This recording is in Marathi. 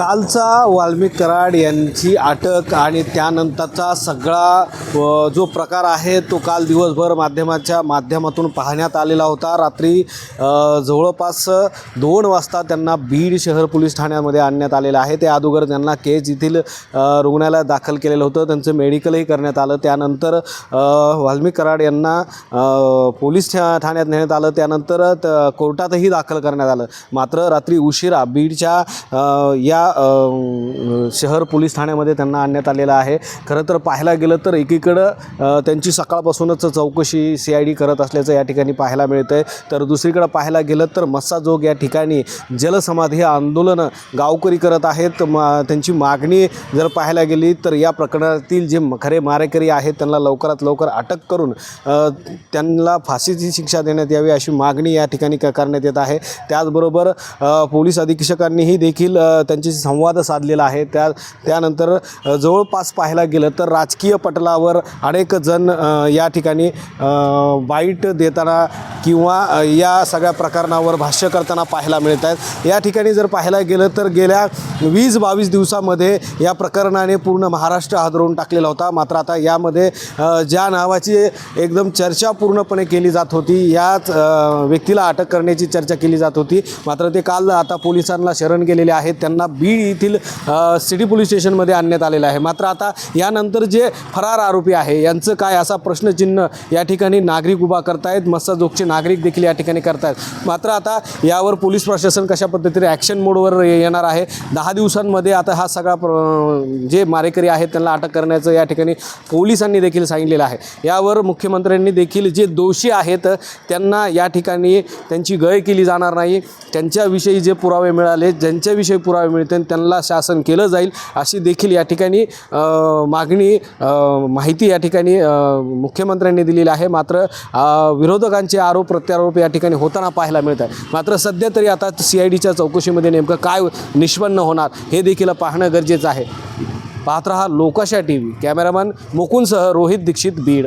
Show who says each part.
Speaker 1: कालचा वाल्मिक कराड यांची अटक आणि त्यानंतरचा सगळा जो प्रकार आहे तो काल दिवसभर माध्यमाच्या माध्यमातून पाहण्यात आलेला होता. रात्री जवळपास दोन वाजता त्यांना बीड शहर पोलीस ठाण्यामध्ये आणण्यात आलेलं आहे. त्या अगोदर त्यांना केज येथील रुग्णालयात दाखल केलेलं होतं. त्यांचं मेडिकलही करण्यात आलं. त्यानंतर वाल्मिक कराड यांना पोलीस ठा ठाण्यात नेण्यात आलं. त्यानंतर त- कोर्टातही दाखल करण्यात आलं. मात्र रात्री उशिरा बीडच्या या शहर पोलीस ठाण्यामध्ये त्यांना आणण्यात आलेलं आहे. खरं तर पाहायला गेलं तर एकीकडं त्यांची सकाळपासूनच चौकशी सी आय डी करत असल्याचं या ठिकाणी पाहायला मिळतं आहे तर दुसरीकडं पाहायला गेलं तर मस्साजोग या ठिकाणी जलसमाधी आंदोलनं गावकरी करत आहेत. म त्यांची मागणी जर पाहायला गेली तर या प्रकरणातील जे खरे मारेकरी आहेत त्यांना लवकरात लवकर अटक करून त्यांना फाशीची शिक्षा देण्यात यावी अशी मागणी या ठिकाणी क करण्यात येत आहे. त्याचबरोबर पोलीस अधीक्षकांनीही देखील त्यांची संवाद साधलेला आहे. त्या त्यानंतर जवळपास पाहायला गेलं तर राजकीय पटलावर अनेक जण या ठिकाणी वाईट देताना किंवा या सगळ्या प्रकरणावर भाष्य करताना पाहायला मिळत आहेत. या ठिकाणी जर पाहायला गेलं तर गेल्या वीस बावीस दिवसामध्ये या प्रकरणाने पूर्ण महाराष्ट्र हादरवून टाकलेला होता. मात्र आता यामध्ये ज्या नावाची एकदम चर्चा पूर्णपणे केली जात होती याच व्यक्तीला अटक करण्याची चर्चा केली जात होती. मात्र ते काल आता पोलिसांना शरण गेलेले आहेत. त्यांना बी बीड येथील सिटी पोलीस स्टेशनमध्ये आणण्यात आलेलं आहे. मात्र आता यानंतर जे फरार आरोपी आहे यांचं काय असा प्रश्नचिन्ह या ठिकाणी नागरिक उभा करतायत? मस्साजोगचे नागरिक देखील या ठिकाणी करतायत. मात्र आता यावर पोलीस प्रशासन कशा पद्धतीने ॲक्शन मोडवर येणार आहे? दहा दिवसांमध्ये आता हा सगळा प्र जे मारेकरी आहेत त्यांना अटक करण्याचं या ठिकाणी पोलिसांनी देखील सांगितलेलं आहे. यावर मुख्यमंत्र्यांनी देखील जे दोषी आहेत त्यांना या ठिकाणी त्यांची गय केली जाणार नाही. त्यांच्याविषयी जे पुरावे मिळाले ज्यांच्याविषयी पुरावे मिळते मिळतील त्यांना शासन केलं जाईल अशी देखील या ठिकाणी मागणी माहिती या ठिकाणी मुख्यमंत्र्यांनी दिलेली आहे. मात्र विरोधकांचे आरोप प्रत्यारोप या ठिकाणी होताना पाहायला मिळत आहे मात्र सध्या तरी आता सी आय डीच्या चौकशीमध्ये नेमकं काय निष्पन्न होणार हे देखील पाहणं गरजेचं आहे. पाहत रहा लोकाशा टी व्ही कॅमेरामॅन मुकुंदसह रोहित दीक्षित बीड.